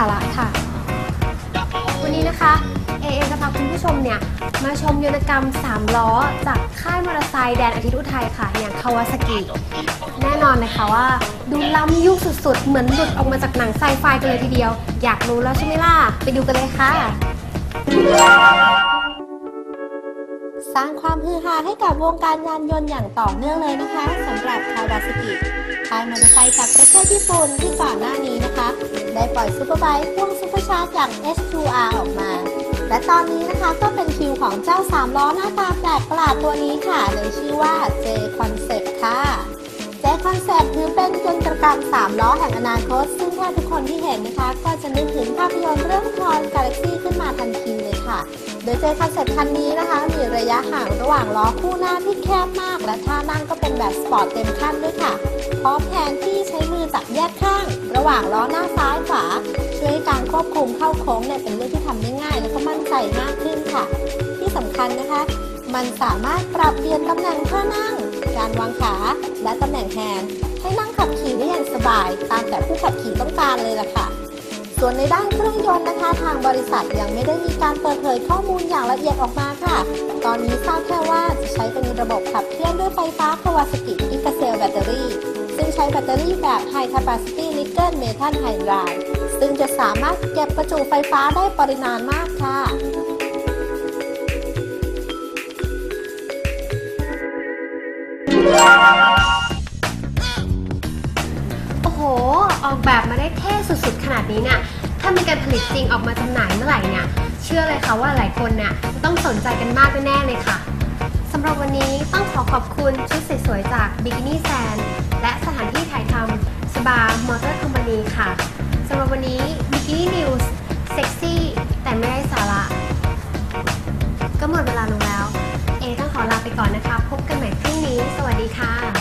าระค่ะ วันนี้นะคะ เอเอจะพาคุณผู้ชมเนี่ย มาชมยนตกรรม 3 ล้อ จากค่ายมอเตอร์ไซค์แดนอาทิตย์อุทัยค่ะ อย่างคาวาซากิแน่นอนนะคะว่า ดูล้ำยุคสุดๆ เหมือนหลุดออกมาจากหนังไซไฟกันเลยทีเดียว อยากรู้แล้วใช่ไหมล่ะ ไปดูกันเลยค่ะ สร้างความฮือฮาให้กับวงการยานยนต์อย่างต่อเนื่องเลยนะคะสำหรับคาวาซากิ ค่ายมอเตอร์ไซค์จากประเทศญี่ปุ่นที่ก่อนหน้านี้นะคะ ได้ปล่อยซูเปอร์ไบค์พ่วงซูเปอร์ชาร์จอย่าง S2R ออกมา และตอนนี้นะคะก็เป็นคิวของเจ้า 3 ล้อหน้าตาแปลกประหลาดตัวนี้ค่ะในชื่อว่า J Concept ค่ะเจคอนเซปถือเป็นยนตรกรรม 3 ล้อแห่งอนาคต ซึ่งถ้าทุกคนที่เห็นนะคะ ก็จะนึกถึงภาพยนตร์เรื่อง ดยเจคอนเซปต์คันนี้นะคะ มีระยะห่างระหว่างล้อคู่หน้าที่แคบมาก และท่านั่งก็เป็นแบบสปอร์ตเต็มขั้นด้วยค่ะ พร้อมแผนที่ใช้มือจับแยกข้าง ระหว่างล้อหน้าซ้ายขวาช่วยการควบคุมเข้าโค้งเนี่ยเป็นเรื่องที่ทำได้ง่าย และก็มั่นใจมากขึ้นค่ะ ที่สำคัญนะคะ มันสามารถปรับเปลี่ยนตำแหน่งท่านั่ง การวางขาและตำแหน่งแฮนด์ให้นั่งขับขี่ได้อย่างสบาย ตามแต่ผู้ขับขี่ต้องการเลยล่ะค่ะ ส่วนในด้านเครื่องยนต์นะคะ ทางบริษัทยังไม่ได้มีการเปิดเผยข้อมูลอย่างละเอียดออกมาค่ะ ตอนนี้ทราบแค่ว่าจะใช้เป็นระบบขับเคลื่อนด้วยไฟฟ้า Kawasaki i k a c e l Battery ซึ่งใช้แบตเตอรี่แบบ High Capacity Nickel Metal Hydride ซึ่งจะสามารถเก็บประจุไฟฟ้าได้ปริมาณมากค่ะ นี้เนี่ยถ้ามีการผลิตจริงออกมาจำหน่ายเมื่อไหร่เนี่ยเชื่อเลยค่ะว่าหลายคนเนี่ยจะต้องสนใจกันมากแน่เลยค่ะสำหรับวันนี้ต้องขอขอบคุณชุดสวยๆจาก Bikini Sand และสถานที่ถ่ายทำสบามอเตอร์คอมพานีค่ะสำหรับวันนี้ Bikini News เซ็กซี่แต่ไม่ได้สาระก็หมดเวลาลงแล้ว เอต้องขอลาไปก่อนนะคะ พบกันใหม่พรุ่งนี้ สวัสดีค่ะ